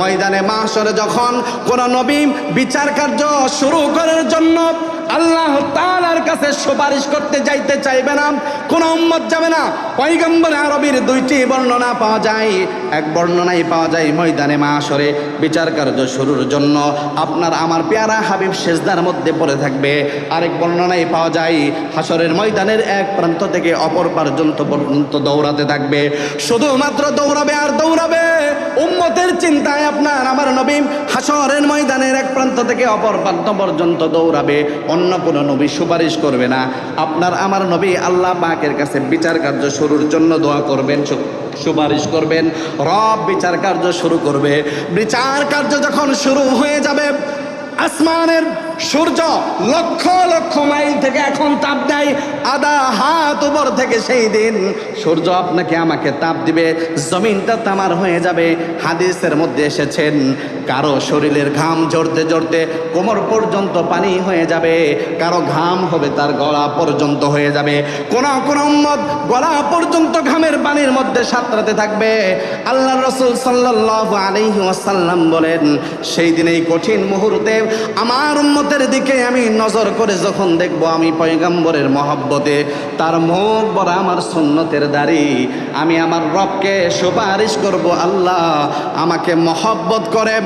ময়দানে মাসরে যখন কোন নবী বিচার কার্য শুরু করার জন্য আল্লাহ তালার কাছে সুপারিশ করতে যাইতে চাইবে না, কোন উম্মত যাবে না। পয়গম্বর আরবির দুইটি বর্ণনা পাওয়া যায়। এক বর্ণনায় পাওয়া যায় ময়দানে মাসরে বিচার কার্য শুরুর জন্য। আপনার আমার পেয়ারা হাবিব সেজদার মধ্যে পড়ে থাকবে। আরেক বর্ণনায় পাওয়া যায় হাসরের ময়দানের এক প্রান্ত থেকে অপর পর্যন্ত পর্যন্ত দৌড়াতে থাকবে। শুধুমাত্র দৌড়াবে আর দৌড়াবে, উম্মতের চিন্তায় আপনার আমার নবী হাসরের ময়দানের এক প্রান্ত থেকে অপর প্রান্ত পর্যন্ত দৌড়াবে। অন্য কোনো নবী সুপারিশ করবে না। আপনার আমার নবী আল্লাহ পাকের কাছে বিচার কার্য শুরুর জন্য দোয়া করবেন। সুপারিশ করবেন। রব বিচার কার্য শুরু করবে। বিচার কার্য যখন শুরু হয়ে যাবে আসমানের সূর্য লক্ষ লক্ষ মাইল থেকে এখন তাপ দেয়, আধা হাত উপর থেকে সেই দিন সূর্য আপনাকে আমাকে তাপ দিবে, জমিনটা তামার হয়ে যাবে, হাদিসের মধ্যে এসেছেন, কারও শরীরের ঘাম ঝরতে ঝরতে কোমর পর্যন্ত পানি হয়ে যাবে, কারও ঘাম হবে তার গলা পর্যন্ত হয়ে যাবে, কোন কোন উম্মত গলা পর্যন্ত ঘামের পানির মধ্যে সাঁতরাতে থাকবে। আল্লাহ রসুল সাল্লাহ আলাইহি ওয়াসাল্লাম বলেন, সেই দিন এই কঠিন মুহূর্তে আমার উম্মতের দিকে আমি নজর করে যখন দেখব আমি পয়গাম্বরের মহব্বতে, তার মুখ বড় আমার সন্ন্যতের দাড়ি। আমি আমার রবকে সুপারিশ করব, আল্লাহ আমাকে মহব্বত করে।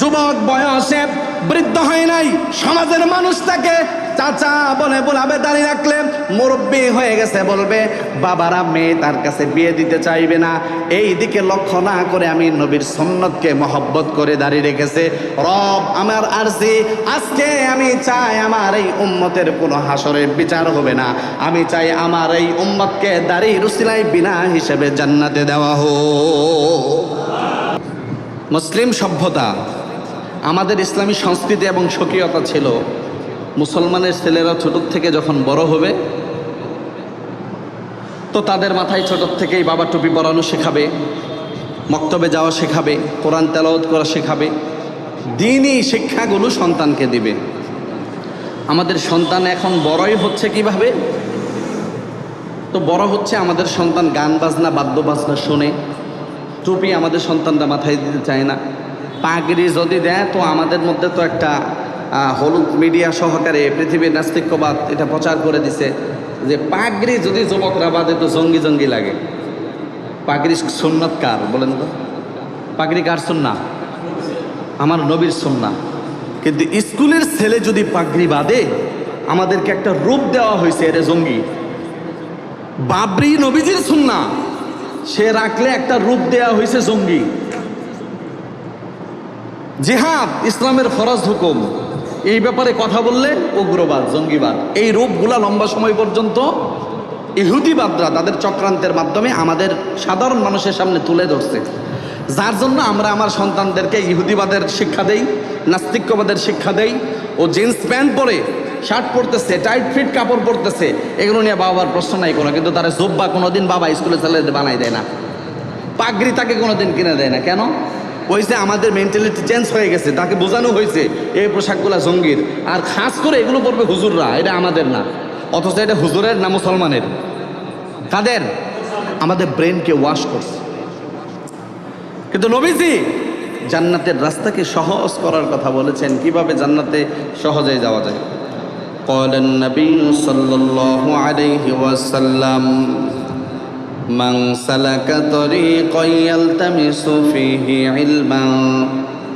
যুবক বয়সে বৃদ্ধ হয় নাই, সমাজের মানুষ তাকে চাচা বলে বলাবে দাঁড়িয়ে রাখলে মুরব্বী হয়ে গেছে, বলবে, বাবারা, মেয়ে তার কাছে বিয়ে দিতে চাইবে না। এই দিকে লক্ষ্য না করে আমি নবীর সন্ন্যতকে মহব্বত করে দাঁড়িয়ে রেখেছে। রব আমার আরজি, আজকে আমি চাই আমার এই উম্মতের কোনো হাসরের বিচার হবে না। আমি চাই আমার এই উম্মতকে দাঁড়িয়ে রুসিলাই বিনা হিসেবে জান্নাতে দেওয়া হোক। মুসলিম সভ্যতা, আমাদের ইসলামী সংস্কৃতি এবং স্বকীয়তা ছিল মুসলমানের ছেলেরা ছোট থেকে যখন বড় হবে, তো তাদের মাথায় ছোট থেকেই বাবা টুপি পরানো শেখাবে, মক্তবে যাওয়া শেখাবে, কোরআন তেলাওয়াত করা শেখাবে, দিনই শিক্ষাগুলো সন্তানকে দিবে। আমাদের সন্তান এখন বড়ই হচ্ছে কীভাবে? তো বড় হচ্ছে আমাদের সন্তান গান বাজনা, বাদ্য বাজনা শোনে, টুপি আমাদের সন্তানরা মাথায় দিতে চায় না। পাগড়ি যদি দেয়, তো আমাদের মধ্যে তো একটা হলুদ মিডিয়া সহকারে পৃথিবীর নাস্তিক্যবাদ এটা প্রচার করে দিছে যে পাগড়ি যদি যুবকরা বাদে তো জঙ্গি জঙ্গি লাগে। পাগড়ি সুন্নত কার বলেন তো? পাগড়ি কার সুন্না? আমার নবীর সুন্না। কিন্তু স্কুলের ছেলে যদি পাগড়ি বাদে, আমাদেরকে একটা রূপ দেওয়া হয়েছে এটা জঙ্গি। বাবরি নবীজির সুন্না। সে রাখলে একটা রূপ দেয়া হয়েছে জঙ্গি। জিহাদ, ইসলামের ফরজ হুকুম। এই ব্যাপারে কথা বললে উগ্রবাদ, জঙ্গিবাদ। এই রূপগুলা লম্বা সময় পর্যন্ত ইহুদিবাদরা তাদের চক্রান্তের মাধ্যমে আমাদের সাধারণ মানুষের সামনে তুলে ধরছে। যার জন্য আমরা আমার সন্তানদেরকে ইহুদিবাদের শিক্ষা দেই, নাস্তিক্যবাদের শিক্ষা দেই ও জিন্স প্যান্ট পরে শার্ট পরতেছে, টাইট ফিট কাপড় পরতেছে, এগুলো নিয়ে বাবার প্রশ্ন নাই কোনো, কিন্তু তারা জোব্বা কোনোদিন বাবা স্কুলে ছেলেদের বানাই দেয় না। পাগড়ি তাকে কোনোদিন কিনে দেয় না। কেন? ওই যে আমাদের মেন্টালিটি চেঞ্জ হয়ে গেছে তাকে বোঝানো হয়েছে এই পোশাকগুলা জঙ্গির আর খাস করে এগুলো পড়বে হুজুররা এটা আমাদের না অথচ এটা হুজুরের না মুসলমানের কাদের আমাদের ব্রেনকে ওয়াশ করছে কিন্তু নবীজি জান্নাতের রাস্তাকে সহজ করার কথা বলেছেন কিভাবে জান্নাতে সহজে যাওয়া যায় قال النبي صلى الله عليه وسلم من سلك طريقا يلتمس فيه علما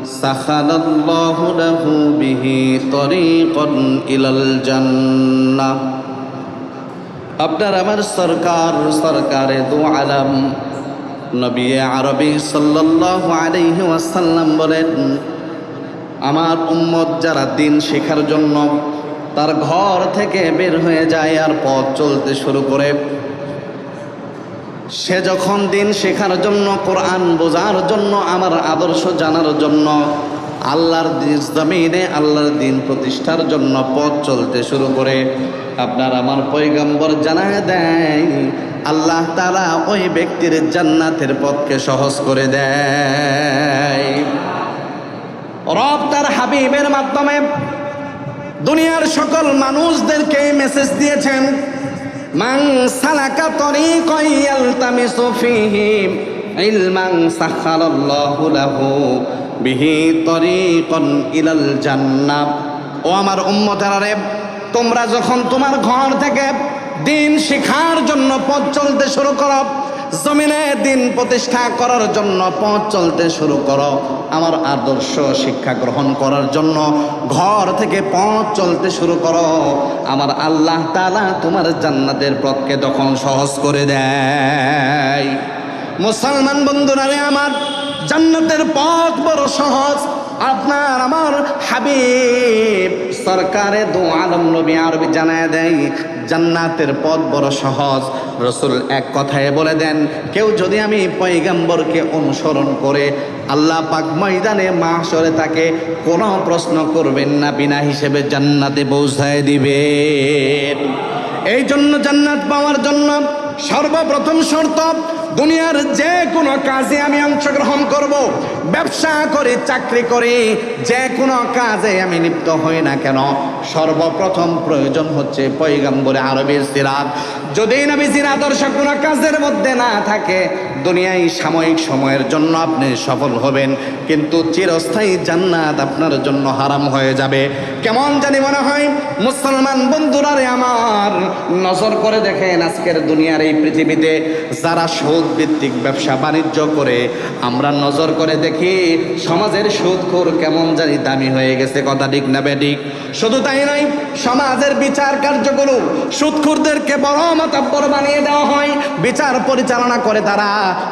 سخر الله له به طريقا إلى الجنة আপনার আমার সরকার সরকারে দু আলম নবী আরবি সাল্লাল্লাহু আলাইহি ওয়াসাল্লাম বলেন আমার উম্মত যারা দিন শেখার জন্য তার ঘর থেকে বের হয়ে যায় আর পথ চলতে শুরু করে সে যখন দিন শেখার জন্য, কোরআন বোঝার জন্য, আমার আদর্শ জানার জন্য, আল্লাহর জমিনে আল্লাহর দিন প্রতিষ্ঠার জন্য পথ চলতে শুরু করে, আপনার আমার পৈগম্বর জানায় দেয়, আল্লাহ তারা ওই ব্যক্তির জান্নাতের পথকে সহজ করে দেয়। রব তার হাবিবের মাধ্যমে দুনিয়ার সকল মানুষদেরকে মেসেজ দিয়েছেন মান সালাকা তরিকান ইয়ালতামিসু ফীহি ইলমান সাখালাল্লাহু লাহু বিহি তরিকান ইলাল জান্নাহ। ও আমার উম্মতেরা রে তোমরা যখন তোমার ঘর থেকে দিন শিখার জন্য পথ চলতে শুরু করো জমিনে দিন প্রতিষ্ঠা করার জন্য পথ চলতে শুরু করো। আমার আদর্শ শিক্ষা গ্রহণ করার জন্য ঘর থেকে পথ চলতে শুরু করো। আমার আল্লাহ তাআলা তোমার জান্নাতের পথকে তখন সহজ করে দেয়। মুসলমান বন্ধুরা আমার, জান্নাতের পথ বড় সহজ। আপনার আমার হাবিব সরকারে দু আলম নবী আরবি জানায় দেয়, জান্নাতের পথ বড় সহজ। রসুল এক কথায় বলে দেন, কেউ যদি আমি পয়গাম্বরকে অনুসরণ করে আল্লাহ পাক ময়দানে মাসরে তাকে কোনো প্রশ্ন করবেন না, বিনা হিসেবে জান্নাতে পৌঁছায় দিবেন। এই জন্য জান্নাত পাওয়ার জন্য সর্বপ্রথম শর্ত, দুনিয়ার যে কোনো কাজে আমি অংশগ্রহণ করব। ব্যবসা করে, চাকরি করে যে কোনো কাজে আমি লিপ্ত হই না কেন? সর্বপ্রথম প্রয়োজন হচ্ছে পৈগম্বরে আরবের সিরাত। যদি নবী আদর্শ কোনো কাজের মধ্যে না থাকে দুনিয়ায় সাময়িক সময়ের জন্য আপনি সফল হবেন, কিন্তু চিরস্থায়ী জান্নাত আপনার জন্য হারাম হয়ে যাবে। কেমন জানি মনে হয়, মুসলমান বন্ধুরা রে আমার নজর করে দেখেন আজকের দুনিয়ার এই পৃথিবীতে যারা সুদ ভিত্তিক ব্যবসা বাণিজ্য করে, আমরা নজর করে দেখি সমাজের সুদখোর কেমন জানি দামি হয়ে গেছে, কথা ঠিক না বেঠিক? শুধু তাই নয়, সমাজের বিচার কার্যগুলো সুদখোরদেরকে বড় মাতাব্বর বানিয়ে দেওয়া হয়, বিচার পরিচালনা করে তারা।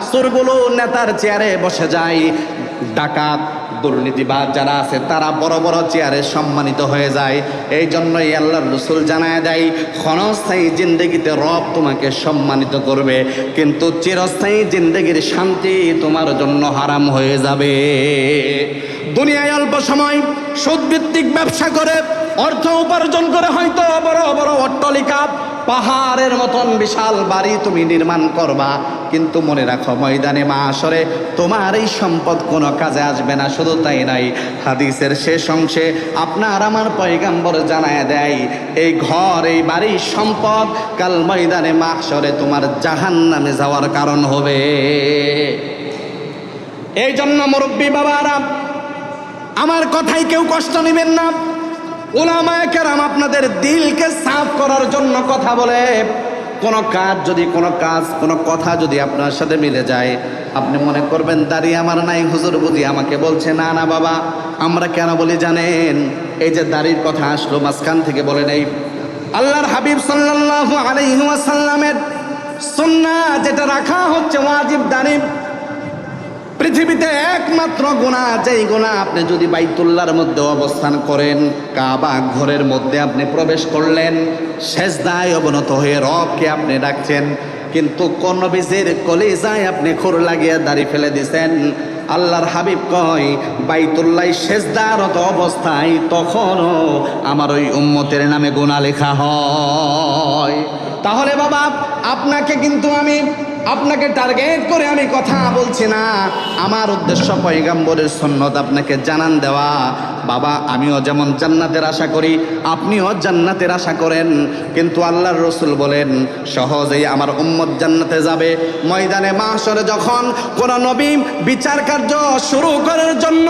সুরগুলো নেতার চেয়ারে বসে যায়। ডাকাত দুর্নীতিবাদ যারা আছে, তারা বড় বড় চেয়ারে সম্মানিত হয়ে যায়। এই জন্যই আল্লাহর রসুল জানায় দেয়, ক্ষণস্থায়ী জিন্দগিতে রব তোমাকে সম্মানিত করবে, কিন্তু চিরস্থায়ী জিন্দগির শান্তি তোমার জন্য হারাম হয়ে যাবে। দুনিয়ায় অল্প সময় সুদভিত্তিক ব্যবসা করে, অর্থ উপার্জন করে হয়তো বড় বড় অট্টলিকা পাহাড়ের মতন বিশাল বাড়ি তুমি নির্মাণ করবা। কিন্তু মনে রাখো, ময়দানে মা আসরে তোমার এই সম্পদ কোনো কাজে আসবে না, শুধু তাই নাই হাদিসের শেষ অংশে আপনার আমার পয়গাম্বর জানায় দেয়, এই ঘর, এই বাড়ির সম্পদ কাল ময়দানে মা আসরে তোমার জাহান নামে যাওয়ার কারণ হবে। এই জন্য মুরব্বী বাবারা, আমার কথাই কেউ কষ্ট নেবেন না। ওলামায় কেরাম আপনাদের দিলকে সাফ করার জন্য কথা বলে। কোনো কাজ যদি, কোনো কাজ, কোনো কথা যদি আপনার সাথে মিলে যায়, আপনি মনে করবেন, দাঁড়িয়ে আমার নাই, হুজুর বুঝি আমাকে বলছে, না না, বাবা, আমরা কেন বলি জানেন? এই যে দাড়ির কথা আসলো, মাঝখান থেকে বলে নেই। আল্লাহর হাবিব সাল্লাল্লাহু আলাইহি ওয়াসাল্লামের সুন্নাহ যেটা রাখা হচ্ছে ওয়াজিব দাড়ি পৃথিবীতে একমাত্র গুণা যেই গোনা আপনি যদি বাইতুল্লার মধ্যে অবস্থান করেন, কাবা ঘরের মধ্যে আপনি প্রবেশ করলেন শেষদায় অবনত হয়ে রবকে আপনি ডাকছেন, কিন্তু কোন বীজের কলেজায় আপনি খোর লাগিয়ে দাড়ি ফেলে দিছেন? আল্লাহর হাবিব কয়, বাইতুল্লাহ শেষদারত অবস্থায় তখনও আমার ওই উম্মতের নামে গুণা লেখা হয়। তাহলে বাবা, আপনাকে কিন্তু আমি আপনাকে টার্গেট করে আমি কথা বলছি না। আমার উদ্দেশ্য পয়গাম্বরের সন্ন্যত আপনাকে জানান দেওয়া। বাবা, আমিও যেমন জান্নাতের আশা করি, আপনিও জান্নাতের আশা করেন। কিন্তু আল্লাহর রসুল বলেন, সহজেই আমার উম্মত জান্নাতে যাবে। ময়দানে মাসরে যখন কোন নবী বিচার কার্য শুরু করার জন্য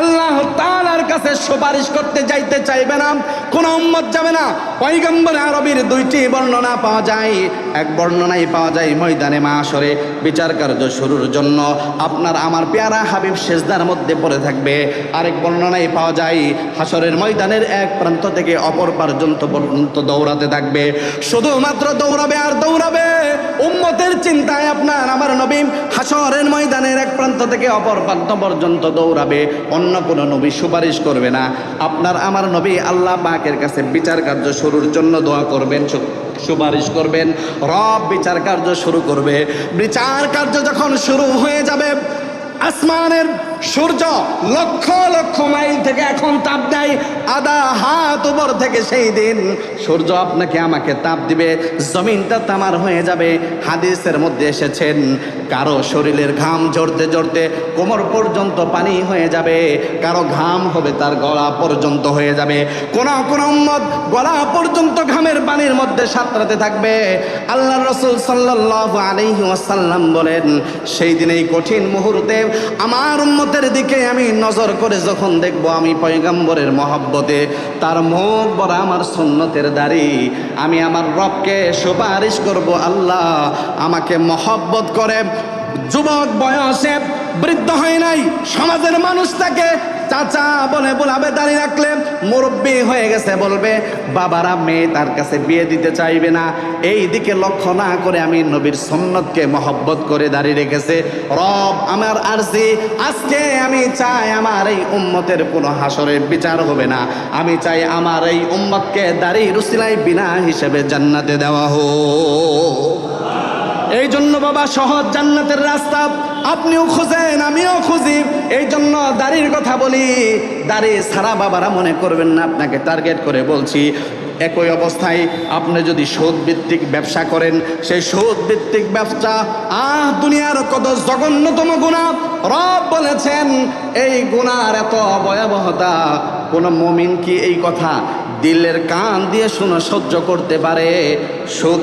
আল্লাহ তালার কাছে সুপারিশ করতে যাইতে চাইবে না, কোন উম্মত যাবে না। পয়গম্বর আরবির দুইটি বর্ণনা পাওয়া যায়। এক বর্ণনাই পাওয়া যায় ময়দানে মাসরে বিচার কার্য শুরুর জন্য। আপনার আমার পেয়ারা হাবিব শেষদার মধ্যে পড়ে থাকবে। আরেক বর্ণনায় পাওয়া যায় হাসরের ময়দানের এক প্রান্ত থেকে অপর পর্যন্ত পর্যন্ত দৌড়াতে থাকবে। শুধুমাত্র দৌড়াবে আর দৌড়াবে। উম্মতের চিন্তায় আপনার আমার নবী হাসরের ময়দানের এক প্রান্ত থেকে অপর প্রান্ত পর্যন্ত দৌড়াবে। অন্য কোনো নবী সুপারিশ করবে না। আপনার আমার নবী আল্লাহ পাকের কাছে বিচার কার্য শুরুর জন্য দোয়া করবেন। সুপারিশ করবেন। রব বিচার কার্য শুরু করবে। বিচার কার্য যখন শুরু হয়ে যাবে আসমানের সূর্য লক্ষ লক্ষ মাইল থেকে এখন তাপ দেয়, আধা হাত উপর থেকে সেই দিন সূর্য আপনাকে আমাকে তাপ দিবে, জমিনটা তামার হয়ে যাবে, হাদিসের মধ্যে এসেছেন, কারও শরীরের ঘাম ঝরতে ঝরতে কোমর পর্যন্ত পানি হয়ে যাবে, কারও ঘাম হবে তার গলা পর্যন্ত হয়ে যাবে, কোন কোন উম্মত গলা পর্যন্ত ঘামের পানির মধ্যে সাঁতরাতে থাকবে। আল্লাহ রসুল সাল্লাল্লাহু আলাইহি ওয়াসাল্লাম বলেন, সেই দিন এই কঠিন মুহূর্তে আমার উম্মতের দিকে আমি নজর করে যখন দেখব আমি পয়গম্বরের মহব্বতে, তার মুখ বড় আমার সন্ন্যতের দাড়ি। আমি আমার রবকে সুপারিশ করব, আল্লাহ আমাকে মহব্বত করে। যুবক বয়সে বৃদ্ধ হয় নাই, সমাজের মানুষ তাকে চাচা বলে বলাবে দাঁড়িয়ে রাখলে মুরব্বী হয়ে গেছে, বলবে, বাবারা, মেয়ে তার কাছে বিয়ে দিতে চাইবে না। এই দিকে লক্ষ্য না করে আমি নবীর সন্ন্যতকে মহব্বত করে দাঁড়িয়ে রেখেছে। রব আমার আরজি, আজকে আমি চাই আমার এই উম্মতের কোনো হাসরের বিচার হবে না। আমি চাই আমার এই উম্মতকে দাড়ি রুসিলাই বিনা হিসেবে জান্নাতে দেওয়া হোক। এই জন্য বাবা, সহজ জান্নাতের রাস্তা আপনিও খুঁজেন, আমিও খুঁজি। এই জন্য দাড়ির কথা বলি। দাড়ি সারা বাবারা মনে করবেন না, আপনাকে টার্গেট করে বলছি, একই অবস্থায় আপনি যদি সুদ ভিত্তিক ব্যবসা করেন, সেই সুদ ভিত্তিক ব্যবসা, আহ, দুনিয়ার কত জঘন্যতম গুণা। রব বলেছেন, এই গুণার এত ভয়াবহতা, কোন মমিন কি এই কথা দিলের কান দিয়ে শুনে সহ্য করতে পারে? সুদ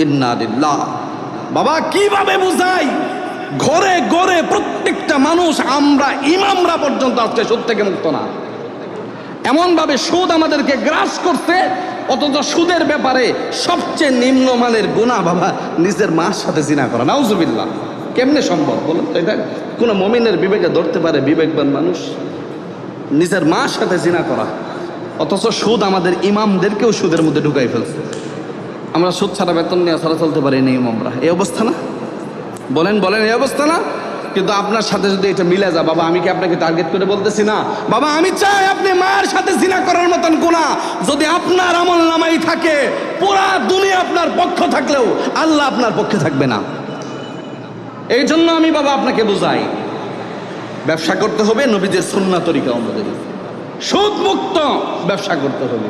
ইন্নাদিল্লাহ বাবা, কীভাবে বুঝাই? ঘরে ঘরে প্রত্যেকটা মানুষ, আমরা ইমামরা পর্যন্ত আজকে সুদ থেকে মুক্ত না। এমনভাবে সুদ আমাদেরকে গ্রাস করছে, অথচ সুদের ব্যাপারে সবচেয়ে নিম্নমানের গুণা বাবা নিজের মার সাথে জিনা করা। নাউজুবিল্লাহ। কেমনে সম্ভব বলুন তো এটা? কোনো মমিনের বিবেকে ধরতে পারে বিবেকবান মানুষ? নিজের মার সাথে জিনা করা। অথচ সুদ আমাদের ইমামদেরকেও সুদের মধ্যে ঢুকাই ফেলছে। আমরা সুদ ছাড়া বেতন নিয়ে ছাড়া চলতে পারি না ইমামরা। এই অবস্থা না? বলেন বলেন, এই অবস্থা না? কিন্তু আপনার সাথে যদি এটা মিলে যা বাবা, আমি কি আপনাকে টার্গেট করে বলতেছি না? বাবা, আমি চাই আপনি মায়ের সাথে জিনা করার মতন গুণা। যদি আপনার আমল নামাই থাকে, পুরা দুনিয়া আপনার পক্ষ থাকলেও আল্লাহ আপনার পক্ষে থাকবে না। এই জন্য আমি, বাবা, আপনাকে বুঝাই, ব্যবসা করতে হবে নবীদের সুন্না তরিকা আমাদের সুদ মুক্ত ব্যবসা করতে হবে।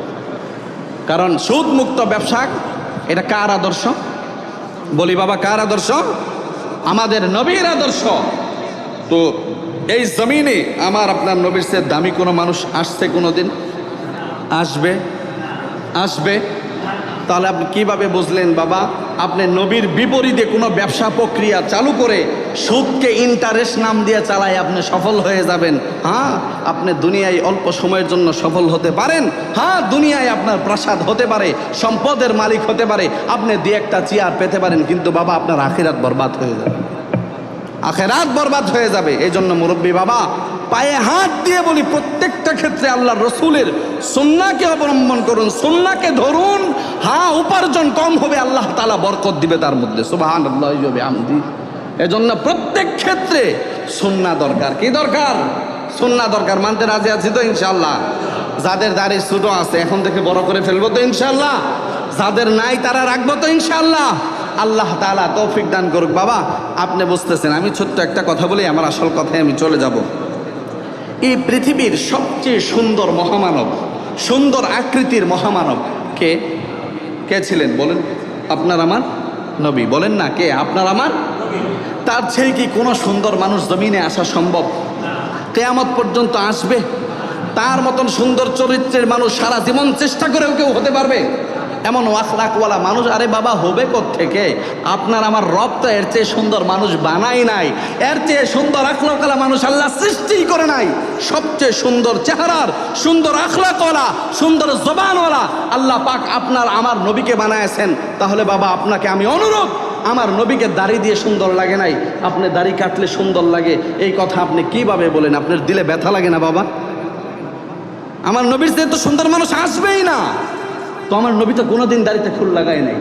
কারণ সুদ মুক্ত ব্যবসা, এটা কার আদর্শ? বলি, বাবা, কার আদর্শ? আমাদের নবীর আদর্শ। তো এই জমিনে আমার আপনার নবীর সে দামি কোনো মানুষ আসছে কোনো দিন আসবে? আসবে? তাহলে আপনি কীভাবে বুঝলেন, বাবা? আপনি নবীর বিপরীতে কোনো ব্যবসা প্রক্রিয়া চালু করে সুদকে ইন্টারেস্ট নাম দিয়ে চালায় আপনি সফল হয়ে যাবেন। হ্যাঁ? আপনি দুনিয়ায় অল্প সময়ের জন্য সফল হতে পারেন। হ্যাঁ দুনিয়ায় আপনার প্রাসাদ হতে পারে, সম্পদের মালিক হতে পারে। আপনি দু একটা চেয়ার পেতে পারেন, কিন্তু বাবা, আপনার আখিরাত বরবাদ হয়ে যাবে। আখেরাত বরবাদ হয়ে যাবে। এই জন্য মুরব্বী বাবা, পায়ে হাত দিয়ে বলি, প্রত্যেকটা ক্ষেত্রে আল্লাহ রসুলের সন্নাকে অবলম্বন করুন, সন্নাকে ধরুন। হা, উপার্জন কম হবে, আল্লাহ তালা বরকত দিবে তার মধ্যে। সুবাহান আল্লাহ আমদি এজন্য প্রত্যেক ক্ষেত্রে সন্না দরকার। কি দরকার? সন্না দরকার মানতে রাজি আছি তো ইনশাল্লাহ যাদের দাড়ি ছোটো আছে, এখন থেকে বড় করে ফেলব তো ইনশাল্লাহ যাদের নাই তারা রাখব তো ইনশাল্লাহ আল্লাহ তালা তৌফিক দান করুক। বাবা, আপনি বুঝতেছেন, আমি ছোট্ট একটা কথা বলি, আমার আসল কথায় আমি চলে যাব। এই পৃথিবীর সবচেয়ে সুন্দর মহামানব, সুন্দর আকৃতির মহামানব কে? কে ছিলেন বলেন? আপনার আমার নবী। বলেন না কে? আপনার আমার তার চেয়ে কি কোনো সুন্দর মানুষ জমিনে আসা সম্ভব? কেয়ামত পর্যন্ত আসবে? তার মতন সুন্দর চরিত্রের মানুষ সারা জীবন চেষ্টা করেও কেউ হতে পারবে? এমন ওয়াকলাকওয়ালা মানুষ, আরে বাবা, হবে থেকে আপনার আমার রব তো এর চেয়ে সুন্দর মানুষ বানাই নাই। এর চেয়ে সুন্দর আখলাকওয়ালা মানুষ আল্লাহ সৃষ্টি করে নাই। সবচেয়ে সুন্দর চেহারার, সুন্দর আখলাকওয়ালা, সুন্দর জবানওয়ালা আল্লাহ পাক আপনার আমার নবীকে বানায়ছেন তাহলে বাবা, আপনাকে আমি অনুরোধ আমার নবীকে দাড়ি দিয়ে সুন্দর লাগে নাই। আপনি দাড়ি কাটলে সুন্দর লাগে। এই কথা আপনি কীভাবে বলেন? আপনার দিলে ব্যথা লাগে না বাবা? আমার নবীর তো সুন্দর মানুষ আসবেই না। তো আমার নবী তো কোনোদিন দাড়িতে ফুল লাগায় নাই।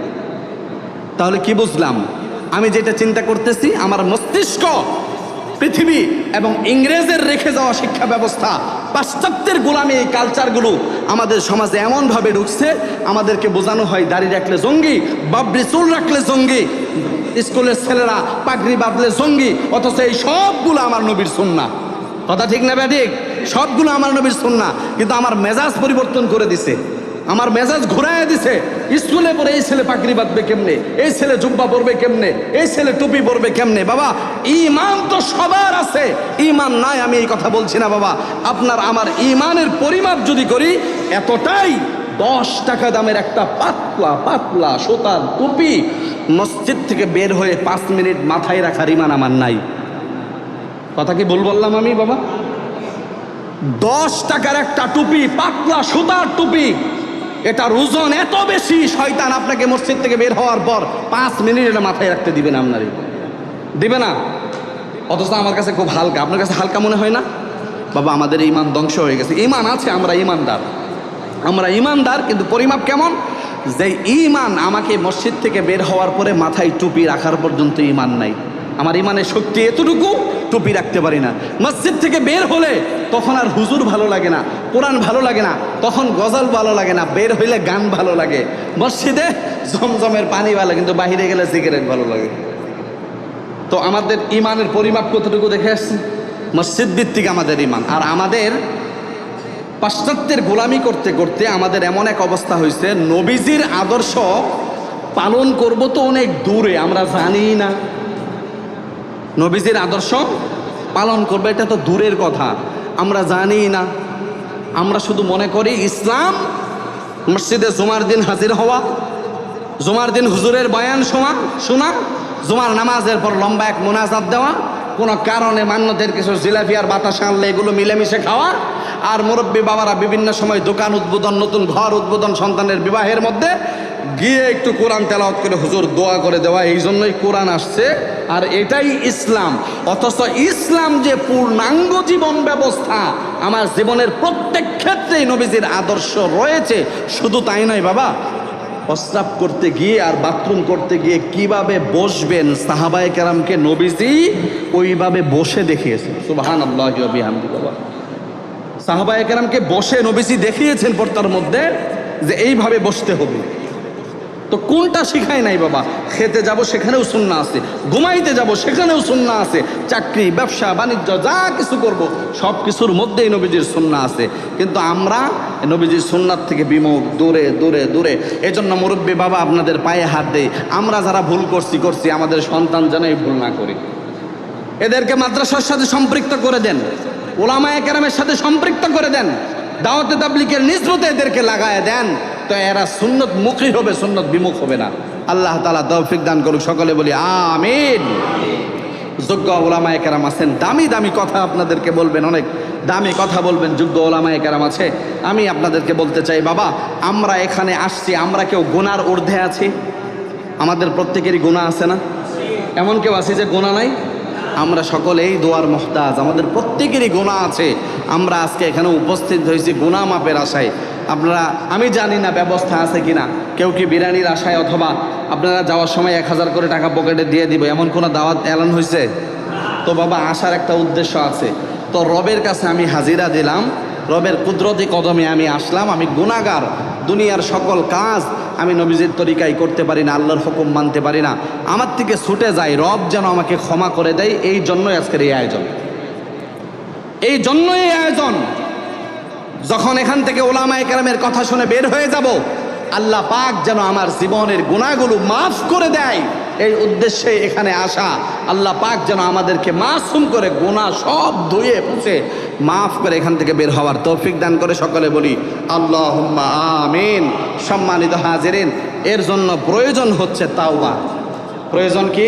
তাহলে কি বুঝলাম? আমি যেটা চিন্তা করতেছি, আমার মস্তিষ্ক পৃথিবী এবং ইংরেজের রেখে যাওয়া শিক্ষা ব্যবস্থা, পাশ্চাত্যের গোলামী এই কালচারগুলো আমাদের সমাজে এমনভাবে ঢুকছে, আমাদেরকে বোঝানো হয় দাড়ি রাখলে জঙ্গি, বাবরি চুল রাখলে জঙ্গি, স্কুলের ছেলেরা পাগড়ি বাঁধলে জঙ্গি, অথচ এই সবগুলো আমার নবীর সুন্না কথা ঠিক না ঠিক সবগুলো আমার নবীর সুন্না কিন্তু আমার মেজাজ পরিবর্তন করে দিছে। আমার মেজাজ ঘুরাইয়া দিছে। স্কুলে পরে এই ছেলে পাকড়ি বাঁধবে কেমনে? এই ছেলে জুব্বা পরবে কেমনে? এই ছেলে টুপি পরবে কেমনে? বাবা, ইমান তো সবার আছে। ইমান নাই, আমি এই কথা বলছি না বাবা। আপনার আমার ইমানের পরিমাপ যদি করি, এতটাই দশ টাকা দামের একটা পাতলা পাতলা সোতার টুপি মসজিদ থেকে বের হয়ে পাঁচ মিনিট মাথায় রাখার ইমান আমার নাই। কথা কি বল বললাম আমি, বাবা? দশ টাকার একটা টুপি, পাতলা সুতার টুপি এটার ওজন এত বেশি, শয়তান আপনাকে মসজিদ থেকে বের হওয়ার পর পাঁচ মিনিট এটা মাথায় রাখতে দিবে না আপনারই দিবে না? অথচ আমার কাছে খুব হালকা। আপনার কাছে হালকা মনে হয় না? বাবা, আমাদের ইমান ধ্বংস হয়ে গেছে। ইমান আছে, আমরা ইমানদার আমরা ইমানদার কিন্তু পরিমাপ কেমন? যে ইমান আমাকে মসজিদ থেকে বের হওয়ার পরে মাথায় টুপি রাখার পর্যন্ত ইমান নাই। আমার ইমানের শক্তি এতটুকু, টুপি রাখতে পারি না। মসজিদ থেকে বের হলে তখন আর হুজুর ভালো লাগে না। কোরআন ভালো লাগে না, তখন গজল ভালো লাগে না, বের হইলে গান ভালো লাগে। মসজিদে জমজমের পানি ভালো, কিন্তু বাহিরে গেলে সিগারেট ভালো লাগে। তো আমাদের ইমানের পরিমাপ কতটুকু দেখে আসছে? মসজিদ ভিত্তিক আমাদের ইমান। আর আমাদের পাশ্চাত্যের গোলামি করতে করতে আমাদের এমন এক অবস্থা হয়েছে নবীজির আদর্শ পালন করব তো অনেক দূরে, আমরা জানি না। নবীজির আদর্শ পালন করবে, এটা তো দূরের কথা, আমরা জানি না। আমরা শুধু মনে করি ইসলাম, মসজিদে জুমার দিন হাজির হওয়া, জুমার দিন হুজুরের বয়ান শোনা শোনা, জুমার নামাজের পর লম্বা এক মোনাজাত দেওয়া, কোনো কারণে মান্যদের কিছু জিলাপি আর বাতাস আনলে এগুলো মিলেমিশে খাওয়া, আর মুরব্বী বাবারা বিভিন্ন সময় দোকান উদ্বোধন, নতুন ঘর উদ্বোধন সন্তানের বিবাহের মধ্যে গিয়ে একটু কোরআন তেলাওয়াত করে হুজুর দোয়া করে দেওয়া, এই জন্যই কোরআন আসছে, আর এটাই ইসলাম। অথচ ইসলাম যে পূর্ণাঙ্গ জীবন ব্যবস্থা আমার জীবনের প্রত্যেক ক্ষেত্রেই নবীজির আদর্শ রয়েছে। শুধু তাই নয় বাবা, প্রস্রাব করতে গিয়ে আর বাথরুম করতে গিয়ে কীভাবে বসবেন সাহাবায় কেরামকে নবীজি ওইভাবে বসে দেখিয়েছে সুবাহান আল্লাহ বাবা সাহাবায়ে কেরামকে বসে নবীজি দেখিয়েছেন পর্তার মধ্যে যে এইভাবে বসতে হবে। তো কোনটা শিখায় নাই বাবা? খেতে যাব সেখানেও সুন্না আছে, ঘুমাইতে যাব সেখানেও সুন্না আছে, চাকরি, ব্যবসা, বাণিজ্য, যা কিছু করব সব কিছুর মধ্যেই নবীজির সুন্না আছে। কিন্তু আমরা নবীজির সুন্নার থেকে বিমুখ, দূরে দূরে দূরে। এজন্য মুরব্বী বাবা আপনাদের পায়ে হাত দেয় আমরা যারা ভুল করছি করছি, আমাদের সন্তান যেন এই ভুল না করি। এদেরকে মাদ্রাসার সাথে সম্পৃক্ত করে দেন। ওলামায় কেরামের সাথে সম্পৃক্ত করে দেন। দাওয়াতে তাবলিকের নিজরতে এদেরকে লাগায় দেন। তো এরা সুন্নত মুখী হবে, সুন্নত বিমুখ হবে না। আল্লাহ তালা তৌফিক দান করুক, সকলে বলি আমিন। যোগ্য ওলামায় কেরাম আছেন, দামি দামি কথা আপনাদেরকে বলবেন অনেক, দামি কথা বলবেন, যোগ্য ওলামায় কেরাম আছে। আমি আপনাদেরকে বলতে চাই, বাবা, আমরা এখানে আসছি, আমরা কেউ গোনার ঊর্ধ্বে আছি? আমাদের প্রত্যেকেরই গোনা আছে না? এমন কেউ আছে যে গোনা নাই? আমরা সকলেই দোয়ার মহতাজ, আমাদের প্রত্যেকেরই গোনা আছে। আমরা আজকে এখানে উপস্থিত হয়েছি গোনা মাপের আশায়। আপনারা, আমি জানি না ব্যবস্থা আছে কিনা। কেউ কি বিরিয়ানির আশায় অথবা আপনারা যাওয়ার সময় এক হাজার করে টাকা পকেটে দিয়ে দিব, এমন কোনো দাওয়াত এলান হয়েছে তো বাবা, আসার একটা উদ্দেশ্য আছে। তো রবের কাছে আমি হাজিরা দিলাম। রবের কুদরতি কদমে আমি আসলাম। আমি গুণাগার দুনিয়ার সকল কাজ আমি নবীজির তরিকায় করতে পারি না, আল্লাহর হুকুম মানতে পারি না। আমার থেকে ছুটে যায় রব যেন আমাকে ক্ষমা করে দেয়। এই জন্যই আজকের এই আয়োজন। এই জন্যই আয়োজন। যখন এখান থেকে ওলামায় কেরামের কথা শুনে বের হয়ে যাব, আল্লাহ পাক যেন আমার জীবনের গুণাগুলো মাফ করে দেয়। এই উদ্দেশ্যে এখানে আসা, আল্লাহ পাক যেন আমাদেরকে মাসুম করে গোনা সব ধুয়ে পুষে মাফ করে এখান থেকে বের হওয়ার তৌফিক দান করে সকলে বলি আল্লাহ আমিন। সম্মানিত হাজিরিন, এর জন্য প্রয়োজন হচ্ছে তাওবা। প্রয়োজন কি?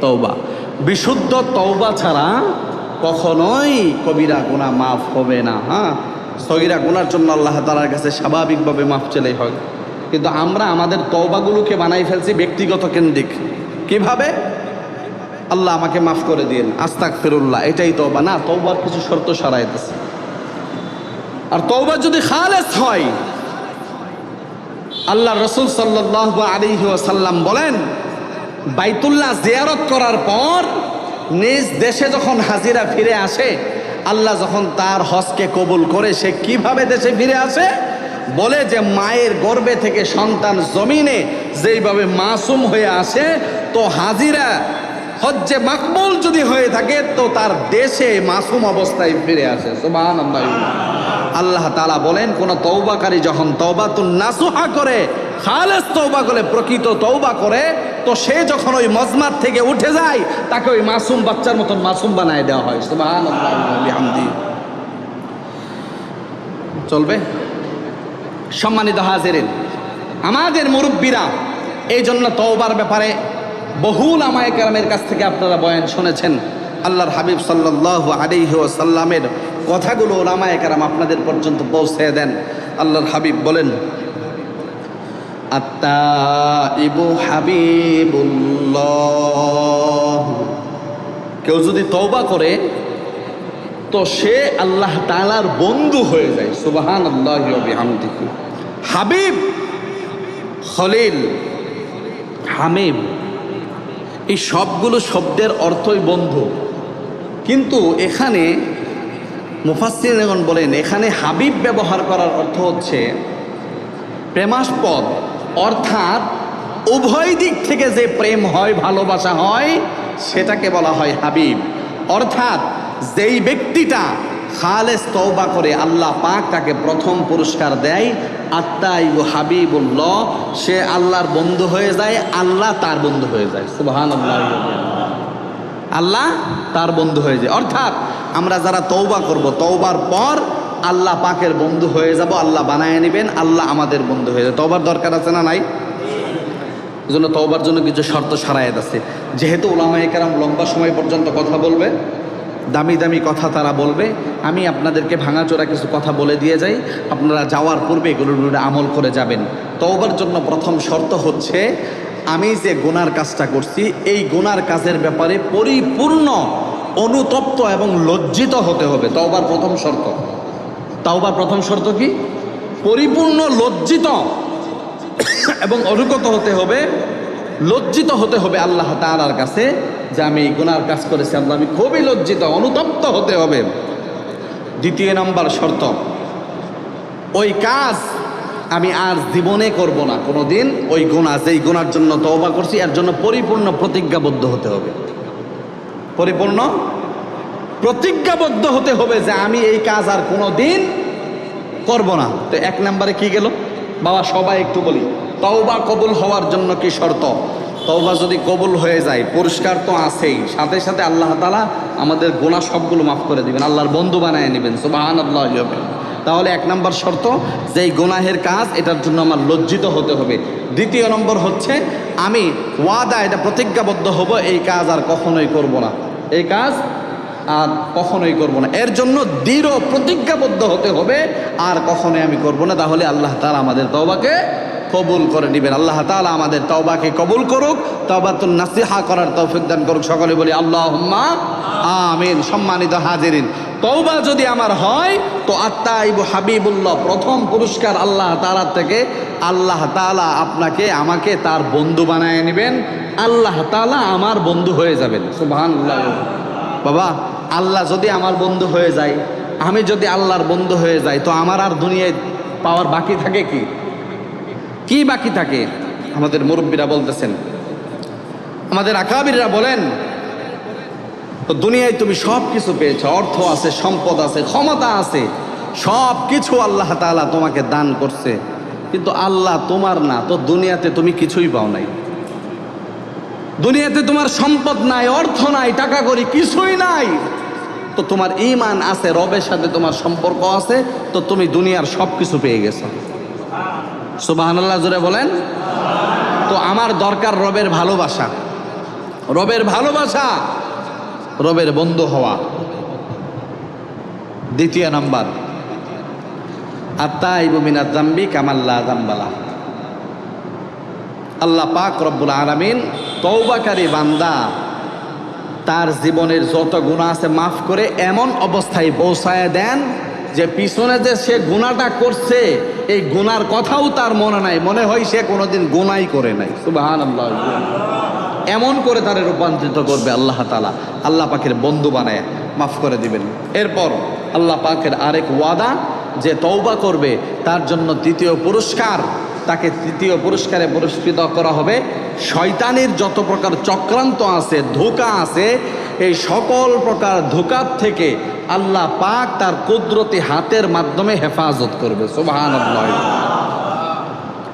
তৌবা বিশুদ্ধ তৌবা ছাড়া কখনোই কবিরা গুণা মাফ হবে না হ্যাঁ? সগিরা গুনার জন্য আল্লাহ তালার কাছে স্বাভাবিকভাবে মাফ চেলেই হয়। কিন্তু আমরা আমাদের তওবাগুলোকে বানাই ফেলছি ব্যক্তিগত কেন্দ্রিক। কীভাবে? আল্লাহ আমাকে মাফ করে দিন আস্তাক ফিরুল্লাহ এটাই তওবা। না, তওবার কিছু শর্ত সারাইতেছে আর তওবা যদি খালেস হয়, আল্লাহ রসুল সাল্লাহ আলী সাল্লাম বলেন, বাইতুল্লাহ জিয়ারত করার পর নিজ দেশে যখন হাজিরা ফিরে আসে আল্লাহ যখন তার হজকে কবুল করে, সে কীভাবে দেশে ফিরে আসে? বলে যে, মায়ের গর্ভে থেকে সন্তান জমিনে যেইভাবে মাসুম হয়ে আসে, তো হাজিরা হজ্জে মাকবুল যদি হয়ে থাকে, তো তার দেশে মাসুম অবস্থায় ফিরে আসে। আল্লাহ তালা বলেন, কোন তৌবাকারী যখন তৌবাতুন নাসুহা করে, খালেস তৌবা করে প্রকৃত তৌবা করে তো সে যখন ওই মজমার থেকে উঠে যায়, তাকে ওই মাসুম বাচ্চার মতন মাসুম বানায় দেওয়া হয়। সুবহান চলবে? সম্মানিত হাজিরেন, আমাদের মুরব্বীরা এই জন্য তওবার ব্যাপারে বহুল আমায় কেরামের কাছ থেকে আপনারা বয়ান শুনেছেন। আল্লাহর হাবিব সাল্লাহ আলিহি সাল্লামের কথাগুলো ওলামায় কেরাম আপনাদের পর্যন্ত পৌঁছে দেন। আল্লাহর হাবিব বলেন আত্মা ইবু হাবিবুল্লাহ। কেউ যদি তওবা করে, তো সে আল্লাহ তালার বন্ধু হয়ে যায়। সুবাহান আল্লাহ হাবিব, খলিল, হামিম, এই সবগুলো শব্দের অর্থই বন্ধু। কিন্তু এখানে মুফাসিরগণ বলেন, এখানে হাবিব ব্যবহার করার অর্থ হচ্ছে প্রেমাস্পদ। অর্থাৎ উভয় দিক থেকে যে প্রেম হয়, ভালোবাসা হয়, সেটাকে বলা হয় হাবিব। অর্থাৎ যেই ব্যক্তিটা খালেস তৌবা করে আল্লাহ পাক তাকে প্রথম পুরস্কার দেয়, আত্মাইবু হাবিবুল্লাহ, সে আল্লাহর বন্ধু হয়ে যায়, আল্লাহ তার বন্ধু হয়ে যায়। সুবহান আল্লাহ আল্লাহ তার বন্ধু হয়ে যায়। অর্থাৎ আমরা যারা তৌবা করব তৌবার পর আল্লাহ পাকের বন্ধু হয়ে যাব, আল্লাহ বানায় নেবেন, আল্লাহ আমাদের বন্ধু হয়ে যাবে। তৌবার দরকার আছে না নাই? জন্য তওবার জন্য কিছু শর্ত সারায়াত আছে। যেহেতু ওলামায়ে কেরাম লম্বা সময় পর্যন্ত কথা বলবে, দামি দামি কথা তারা বলবে, আমি আপনাদেরকে ভাঙাচোরা কিছু কথা বলে দিয়ে যাই, আপনারা যাওয়ার পূর্বে এগুলোর আমল করে যাবেন। তওবার জন্য প্রথম শর্ত হচ্ছে, আমি যে গোনার কাজটা করছি, এই গোনার কাজের ব্যাপারে পরিপূর্ণ, অনুতপ্ত এবং লজ্জিত হতে হবে। তওবার প্রথম শর্ত। তাওবার প্রথম শর্ত কি? পরিপূর্ণ লজ্জিত এবং অনুগত হতে হবে, লজ্জিত হতে হবে আল্লাহ তাআলার কাছে যে আমি এই গুনার কাজ করেছি, আল্লাহ আমি খুবই লজ্জিত, অনুতপ্ত হতে হবে। দ্বিতীয় নাম্বার শর্ত, ওই কাজ আমি আর জীবনে করব না কোনো দিন ওই গুণা যেই গুণার জন্য তওবা করছি, এর জন্য পরিপূর্ণ প্রতিজ্ঞাবদ্ধ হতে হবে। পরিপূর্ণ প্রতিজ্ঞাবদ্ধ হতে হবে যে আমি এই কাজ আর কোনো দিন করব না। তো এক নম্বরে কি গেল? বাবা, সবাই একটু বলি, তওবা কবুল হওয়ার জন্য কি শর্ত? তওবা যদি কবুল হয়ে যায় পুরস্কার তো আছেই। সাথে সাথে আল্লাহ তালা আমাদের গোনা সবগুলো মাফ করে দিবেন, আল্লাহর বন্ধু বানায় নেবেন সুবাহান আল্লাহ তাহলে এক নম্বর শর্ত যে এই গোনাহের কাজ, এটার জন্য আমার লজ্জিত হতে হবে। দ্বিতীয় নম্বর হচ্ছে, আমি ওয়াদা, এটা প্রতিজ্ঞাবদ্ধ হব, এই কাজ আর কখনোই করব না। এই কাজ আর কখনোই করব না। এর জন্য দৃঢ় প্রতিজ্ঞাবদ্ধ হতে হবে, আর কখনোই আমি করব না। তাহলে আল্লাহ তালা আমাদের তওবাকে কবুল করে নেবেন। আল্লাহ তালা আমাদের তওবাকে কবুল করুক, তওবাতুন নাসিহা করার তৌফিক দান করুক। সকলে বলি আল্লাহ আমিন, সম্মানিত হাজিরিন। তওবা যদি আমার হয়, তো আত্মাইবু হাবিবুল্লাহ, প্রথম পুরস্কার আল্লাহ তালার থেকে আল্লাহ তালা আপনাকে, আমাকে তার বন্ধু বানায় নেবেন। আল্লাহ তালা আমার বন্ধু হয়ে যাবেন। সুবহানাল্লাহ। বাবা আল্লাহ যদি আমার বন্ধু হয়ে যায়, আমি যদি আল্লাহর বন্ধু হয়ে যাই, তো আমার আর দুনিয়ায় পাওয়ার বাকি থাকে কি? কি বাকি থাকে? আমাদের মুরব্বীরা বলতেছেন, আমাদের আকাবিররা বলেন, তো দুনিয়ায় তুমি সব কিছু পেয়েছ, অর্থ আছে, সম্পদ আছে, ক্ষমতা আছে সব কিছু আল্লাহ তাআলা তোমাকে দান করছে। কিন্তু আল্লাহ তোমার না, তো দুনিয়াতে তুমি কিছুই পাও নাই। দুনিয়াতে তোমার সম্পদ নাই, অর্থ নাই, টাকা করি, কিছুই নাই। তো তোমার ইমান আছে, রবের সাথে তোমার সম্পর্ক আছে, তো তুমি দুনিয়ার সব কিছু পেয়ে গেছো। সুবাহান্লাহ জুড়ে বলেন। তো আমার দরকার রবের ভালোবাসা। রবের ভালোবাসা, রবের বন্ধু হওয়া। দ্বিতীয় নাম্বার আত্মা ইবুমিনা জাম্বি কামাল্লা জাম্বালা। আল্লাহ পাক রব্বুল আলমিন তৌবাকারী বান্দা তার জীবনের যত গুণা আছে মাফ করে এমন অবস্থায় পৌঁছায় দেন যে পিছনে যে সে গুণাটা করছে, এই গুনার কথাও তার মনে নাই। মনে হয় সে কোনোদিন গুনাই করে নাই। আল্লাহ এমন করে তারে রূপান্তরিত করবে আল্লাহ তালা আল্লাহ পাকের বন্ধু বানায়, মাফ করে দিবেন। এরপর আল্লাহ পাকের আরেক ওয়াদা, যে তৌবা করবে, তার জন্য দ্বিতীয় পুরস্কার তাকে তৃতীয় পুরস্কারে পুরস্কৃত করা হবে। শয়তানের যত প্রকার চক্রান্ত আছে, ধোকা আছে, এই সকল প্রকার ধোকার থেকে আল্লাহ পাক তার কুদরতি হাতের মাধ্যমে হেফাজত করবে। সোবাহান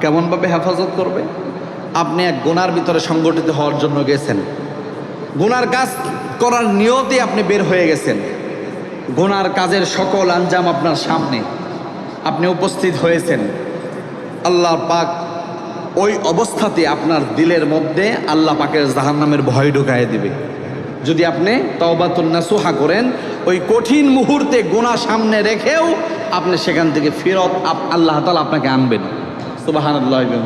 কেমনভাবে হেফাজত করবে? আপনি এক গুনার ভিতরে সংগঠিত হওয়ার জন্য গেছেন। গুনার কাজ করার নিয়তে আপনি বের হয়ে গেছেন। গুনার কাজের সকল আঞ্জাম আপনার সামনে। আপনি উপস্থিত হয়েছেন। আল্লাহ পাক ওই অবস্থাতে আপনার দিলের মধ্যে আল্লাহ পাকের জাহান্নামের ভয় ঢুকায় দিবে। যদি আপনি তওবাতুন নাসুহা করেন, ওই কঠিন মুহূর্তে গোনা সামনে রেখেও আপনি সেখান থেকে ফেরত আল্লাহ তালা আপনাকে আনবেন। সুবাহান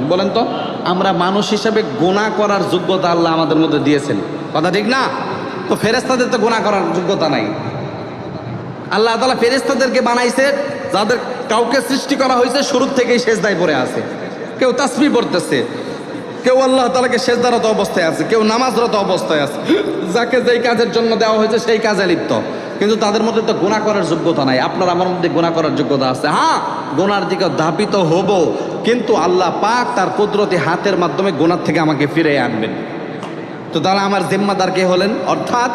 বলেন তো, আমরা মানুষ হিসাবে গোনা করার যোগ্যতা আল্লাহ আমাদের মধ্যে দিয়েছেন। কথা ঠিক না? তো ফেরেস্তাদের তো গোনা করার যোগ্যতা নাই। আল্লাহ তালা ফেরেস্তাদেরকে বানাইছে, যাদের কাউকে সৃষ্টি করা হয়েছে, শুরুর থেকেই শেষদায় পড়ে আছে। কেউ তাসবি পড়তেছে। কেউ আল্লাহ তালাকে শেষদারত অবস্থায় আছে, কেউ নামাজরত অবস্থায় আছে। যাকে যেই কাজের জন্য দেওয়া হয়েছে, সেই কাজে লিপ্ত। কিন্তু তাদের মধ্যে তো গুণা করার যোগ্যতা নাই। আপনার আমার মধ্যে গুণা করার যোগ্যতা আছে। হ্যাঁ গোনার দিকে ধাপিত হব। কিন্তু আল্লাহ পাক তার কুদরতি হাতের মাধ্যমে গোনার থেকে আমাকে ফিরে আনবেন। তো তাহলে আমার জিম্মাদার কে হলেন? অর্থাৎ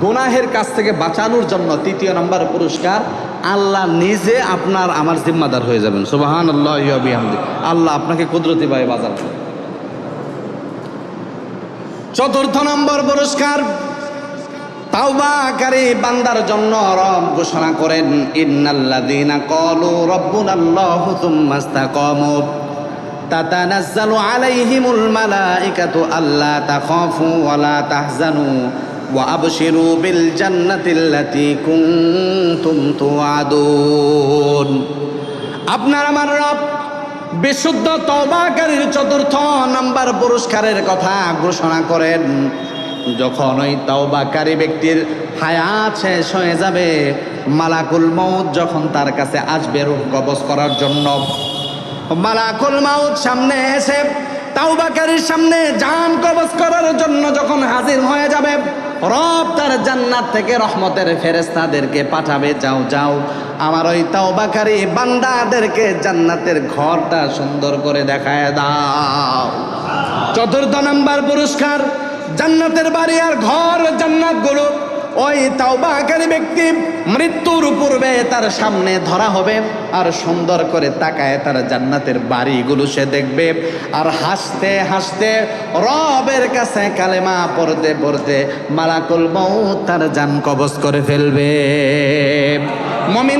গোনাহের কাছ থেকে বাঁচানোর জন্য তৃতীয় নম্বর পুরস্কার আল্লাহ নিজে আপনার আমার জিম্মাদার হয়ে যাবেন। সুবাহান আল্লাহ বিহামদি। আল্লাহ আপনাকে কুদরতি ভাবে বাঁচাবেন চতুর্থ নম্বর পুরস্কার। তাওবাকারী বান্দার জন্য রব ঘোষণা করেন, ইন্নাল্লাযীনা ক্বালু রাব্বুনাল্লাহু থুম্মা ইসতাকামু। তাতানাজ্জালু আলাইহিমুল মালাইকাতু আল্লা তাখাফু ওয়া লা তাহজানু। আবশিরু বিল জান্নাতিল্লাতী কুনতুম তুআদুন। আপনার আমার রব বিশুদ্ধ তবাকারীর চতুর্থ নাম্বার পুরস্কারের কথা ঘোষণা করেন। যখন ওই তওবাকারী ব্যক্তির হায়াত শেষ হয়ে যাবে, মালাকুল মৌত যখন তার কাছে আসবে রূপ কবজ করার জন্য। মালাকুল মাউত সামনে এসে তাওবাকারীর সামনে জান কবজ করার জন্য যখন হাজির হয়ে যাবে রব তার জান্নাত থেকে রহমতের ফেরেস্তাদেরকে পাঠাবে, যাও যাও। আমার ওই তাওবাকারী বান্দাদেরকে জান্নাতের ঘরটা সুন্দর করে দেখায় দাও। চতুর্থ নম্বর পুরস্কার, জান্নাতের বাড়ি আর ঘর জান্নাতগুলো। ওই তাওবাকারী ব্যক্তি মৃত্যুর পূর্বে তার সামনে ধরা হবে আর সুন্দর করে তাকায় তার জান্নাতের বাড়িগুলো সে দেখবে আর হাসতে হাসতে রবের কাছে কালেমা পড়তে পড়তে মালাকুল মৌ তার জান কবজ করে ফেলবে। মমিন